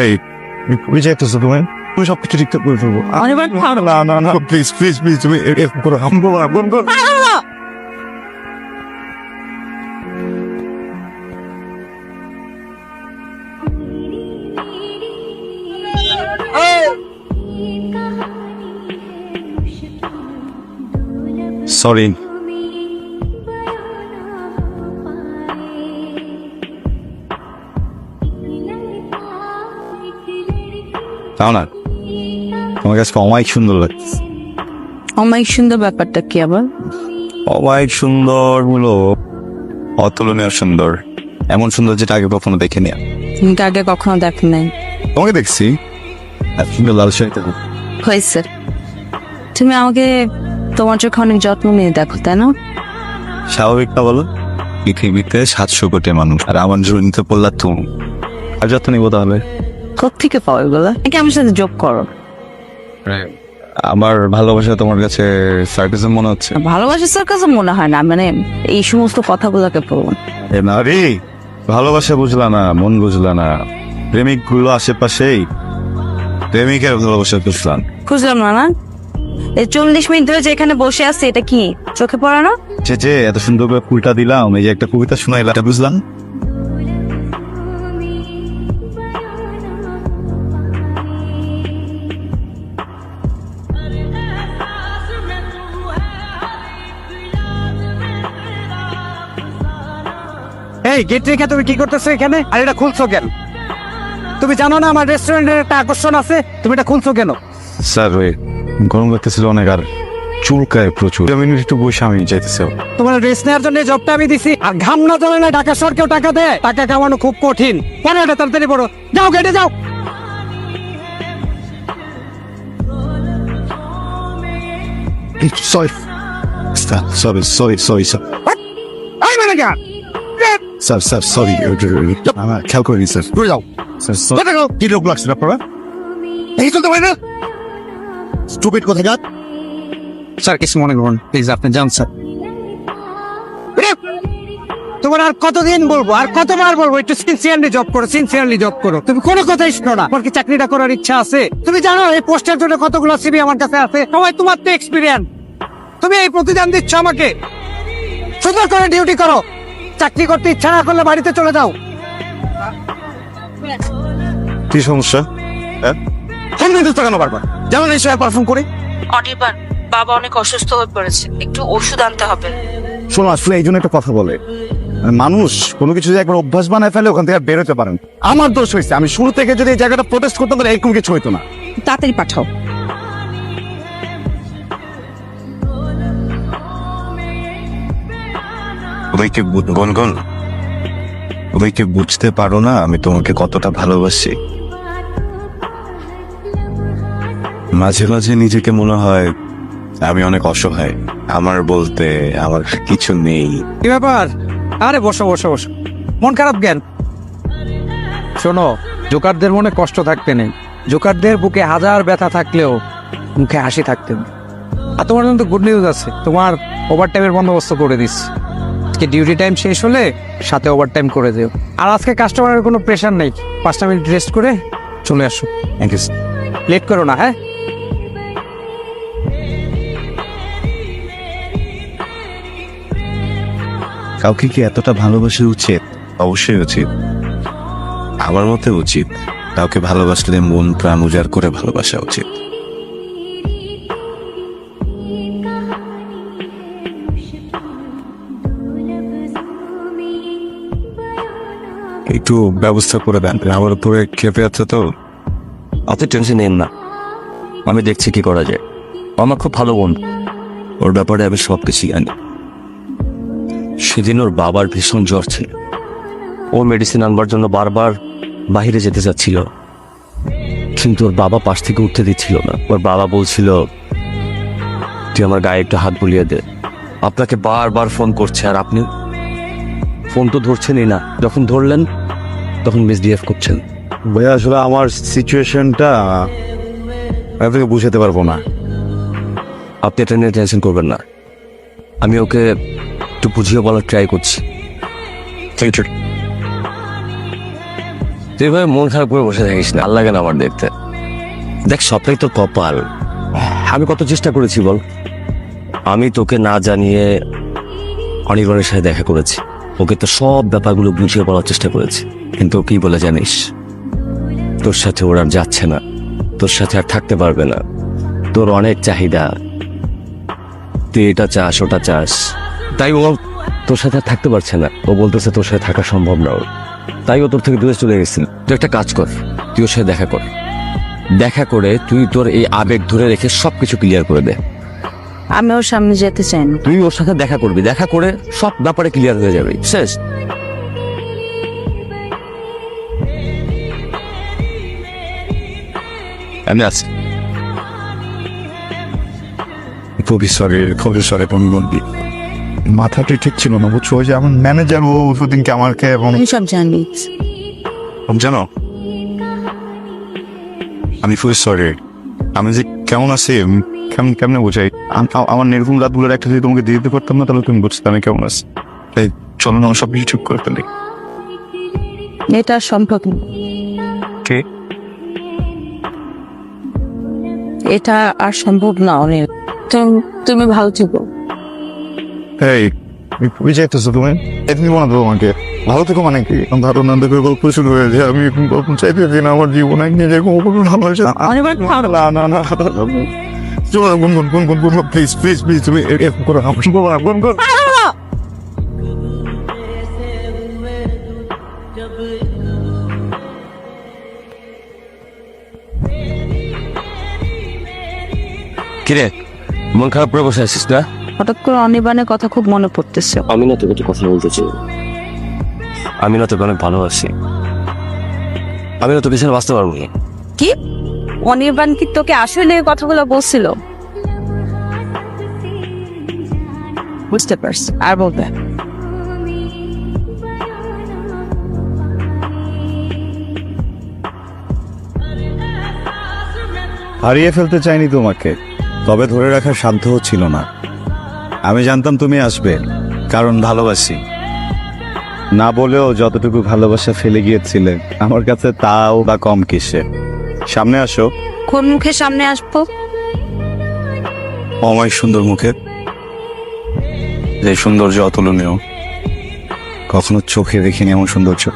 এই তুমি যাইতেছো তুমি তুমি সব কিছু ঠিকঠাক করে ফেলব অনেকবার। না না না প্লিজ প্লিজ প্লিজ তুমি এরকম করো হাম করো না বোন করো সরি তাও না? তোমার কাছে অমায়িক সুন্দর লাগছে অমায়িক সুন্দর ব্যাপারটা কি আবার? অমায়িক সুন্দর হলো অতুলনীয় সুন্দর। এমন সুন্দর যেটা আগে কখনো দেখিনি। তুমি আগে কখনো দেখো নাই। তোমাকে দেখছি। সুন্দর লাল শাড়িতে হয়েছে তুমি আমাকে তোমার চোখে অনেক যত্ন নিয়ে দেখো তাই না? স্বাভাবিক না বলো পৃথিবীতে সাতশো কোটি মানুষ আর আমার জড়িতে পড়লা তুমি। আর যত্ন নিবো তাহলে? কোথেকে পাও এগুলো? নাকি আমার সাথে যোগ করো। আমার ভালোবাসা তোমার কাছে সার্কাসম মনে হচ্ছে? ভালোবাসা কাছে মনে হয় না মানে এই সমস্ত কথাগুলোকে না রে ভালোবাসা বুঝলা না মন বুঝলা না। প্রেমিকগুলো আশেপাশেই প্রেমিকের ভালোবাসা বুঝলাম বুঝলাম না না? এই চল্লিশ মিনিট ধরে যে এখানে বসে আছে এটা কি? চোখে পড়ে না? যে যে এত সুন্দর করে ফুলটা দিলাম এই যে একটা কবিতা শোনাইলাম বুঝলাম? এই গেট রেখে তুমি কি করতেছো এখানে? আর এটা খুলছো কেন? তুমি জানো না আমার রেস্টুরেন্টের একটা আকর্ষণ আছে? তুমি এটা খুলছো কেন? স্যার ওই গরম লাগতেছিল অনেক আর চুলকায় প্রচুর। আমি একটু বসে আমি চাইতেছি তোমার রেস্ট নেওয়ার জন্য জবটা আমি দিছি। আর ঘাম না জমে না ঢাকা কেউ টাকা দেয়? টাকা কামানো খুব কঠিন। কেন এটা তাড়াতাড়ি পড়ো। যাও গেটে যাও। Sorry sorry sorry sorry sir sir sorry আমার খেয়াল করিনি স্যার। ঘুরে যাও। স্যার কি লোক লাগছে আপনারা এই চলতে পারে না। স্টুপিড কোথায় যাত স্যার কিছু মনে করুন প্লিজ আপনি যান স্যার। তোমার আর কতদিন বলব? আর কতবার বলব? একটু সিনসিয়ারলি জব করো সিনসিয়ারলি জব করো। তুমি কোনো কথাই শোনো না। তোমার কি চাকরিটা করার ইচ্ছা আছে? তুমি জানো এই পোস্টের জন্য কতগুলো সিবি আমার কাছে আছে? সবাই তোমার তো এক্সপিরিয়েন্স তুমি এই প্রতিদান দিচ্ছ আমাকে। সুন্দর করে ডিউটি করো। চাকরি করতে ইচ্ছা না করলে বাড়িতে চলে যাও। কি সমস্যা? হ্যাঁ? ফোন দিতে কেন বারবার? যেমন এই সময় পারফর্ম করি? অনির্বাণ বাবা অনেক অসুস্থ হয়ে পড়েছে। একটু ওষুধ আনতে হবে। শোনো আসলে এই জন্য একটা কথা বলে। মানুষ কোনো কিছু যদি একবার অভ্যাস বানায় ফেলে ওখান থেকে আর বেরোতে পারেন আমার দোষ হয়েছে আমি শুরু থেকে যদি এই জায়গাটা প্রোটেস্ট করতাম তাহলে এরকম কিছু হইতো না। তাড়াতাড়ি পাঠাও। ওদেরকে গনগন ওদেরকে বুঝতে পারো না, আমি তোমাকে কতটা ভালোবাসি। মাঝে মাঝে নিজেকে মনে হয় আমি অনেক অসহায়। আমার বলতে আমার কিছু নেই। কি ব্যাপার? আরে বসো বসো বসো। মন খারাপ জ্ঞান শোনো, জোকারদের মনে কষ্ট থাকতে নেই। জোকারদের বুকে হাজার ব্যথা থাকলেও মুখে হাসি থাকতে নেই। আর তোমার জন্য গুড নিউজ আছে। তোমার ওভার টাইমের বন্দোবস্ত করে দিচ্ছি। আজকে ডিউটি টাইম শেষ হলে সাথে ওভার টাইম করে দিও। আর আজকে কাস্টমারের কোনো প্রেশার নেই। পাঁচটা মিনিট রেস্ট করে চলে আসো। থ্যাংক ইউ লেট করো না হ্যাঁ? কাউকে কি এতটা ভালোবাসা উচিত? অবশ্যই উচিত। আমার মতে উচিত। কাউকে ভালোবাসলে মন প্রাণ উজাড় করে ভালোবাসা উচিত। একটু ব্যবস্থা করে দেন। আমার উপরে খেপে আছে তো। আপনি টেনশন নেন না। আমি দেখছি কি করা যায়। আমার খুব ভালো বোন ওর ব্যাপারে আমি সব কিছু জানি। সেদিন ওর বাবার ভীষণ জ্বর ছিল। ও মেডিসিন আনবার জন্য বারবার বাইরে যেতে চাচ্ছিল। কিন্তু ওর বাবা পাশ থেকে উঠতে দিচ্ছিল না। ওর বাবা বলছিল, তুই আমার গায়ে একটু হাত বুলিয়ে দে। আপনাকে বারবার ফোন করছে আর আপনি ফোন তো ধরছেনই না। যখন ধরলেন তখন মিসবিহেভ করছেন। ভাইয়া আসলে আমার সিচুয়েশনটা আপনাকে বুঝাতে পারব না। আপনি এটা নিয়ে টেনশন করবেন না। আমি ওকে একটু বুঝিয়ে বলার ট্রাই করছি। তুই এভাবে মন খারাপ করে বসে থাকিস না। ভালো লাগে না আমার দেখতে। দেখ সবটাই তো কপাল। আমি কত চেষ্টা করেছি বল। আমি তোকে না জানিয়ে অনির্বাণের সাথে দেখা করেছি। ওকে তো সব ব্যাপারগুলো বুঝিয়ে বলার চেষ্টা করেছি। কিন্তু কি বলে জানিস? তোর সাথে ওর আর যাচ্ছে না। তোর সাথে আর থাকতে পারবে না। তোর অনেক চাহিদা। তুই এটা চাস ওটা চাস। তাই ও তোর সাথে আর থাকতে পারছে না। ও বলতেছে তোর সাথে থাকা সম্ভব না ওর। তাই ও তোর থেকে দূরে চলে গেছিল তুই একটা কাজ কর। তুই ওর সাথে দেখা কর। দেখা করে তুই তোর এই আবেগ ধরে রেখে সবকিছু ক্লিয়ার করে দে। আমি ওর সামনে যেতে চাই না। তুই ওর সাথে দেখা করবি। দেখা করে সব ব্যাপারে ক্লিয়ার হয়ে যাবে। শেষ। এমনি আছে। খুবই সরি খুবই সরি বন্ধু মাথাটা ঠিক ছিল না বুঝছ? যে আমার ম্যানেজার ও সেদিনকে আমাকে এবং আমি সব জানি। জানো আমি খুবই সরি আমি যে কেমন আছি কেমন কেমনে বোঝাই? আম- আমার নির্ঘুম রাতগুলোর একটা যদি তোমাকে দিয়ে দিতে পারতাম না তাহলে তুমি বুঝতে আমি কেমন আছি। তাই চলো না সব কিছু ঠিক করে ফেলি এটা সম্ভব কে? এটা আর সম্ভব না অনেক তুমি- ভালো থেকো এই চাইতেছো তুমি ভালো থেকো মানে কি ভালো না দেখে গল্প শুরু হয়েছে আমি এখন গল্প চাইতেছি না আমার জীবন এক নিজে কোনো ভালো হয়েছে না না না না চলো না, গুনগুন গুনগুন গুনগুন প্লিজ প্লিজ প্লিজ তুমি এরকম করো আমার গুনগুন কিরে? মন খারাপ করে বসে আছিস না? হঠাৎ করে অনির্বাণের কথা খুব মনে পড়তেছে। আমি না তোকে কথা বলতে চাই। আমি না তোকে অনেক ভালোবাসি। আমি না তোকে ছাড়া বাঁচতে পারব না। কি? অনির্বাণ কি তোকে আসলে এই কথাগুলো বলছিল? বুঝতে পারছি আর বলবে? হারিয়ে ফেলতে চাইনি তোমাকে। তবে ধরে রাখার সাধ্য ছিল না। আমি জানতাম তুমি আসবে কারণ ভালোবাসি। না বলেও যতটুকু ভালোবাসা ফেলে গিয়েছিলে আমার কাছে তাও বা কম কিসে সামনে আসো। কোন মুখে সামনে আসব? অময় সুন্দর মুখে। যে সৌন্দর্য অতুলনীয় কখনো চোখে দেখিনি এমন সৌন্দর্য।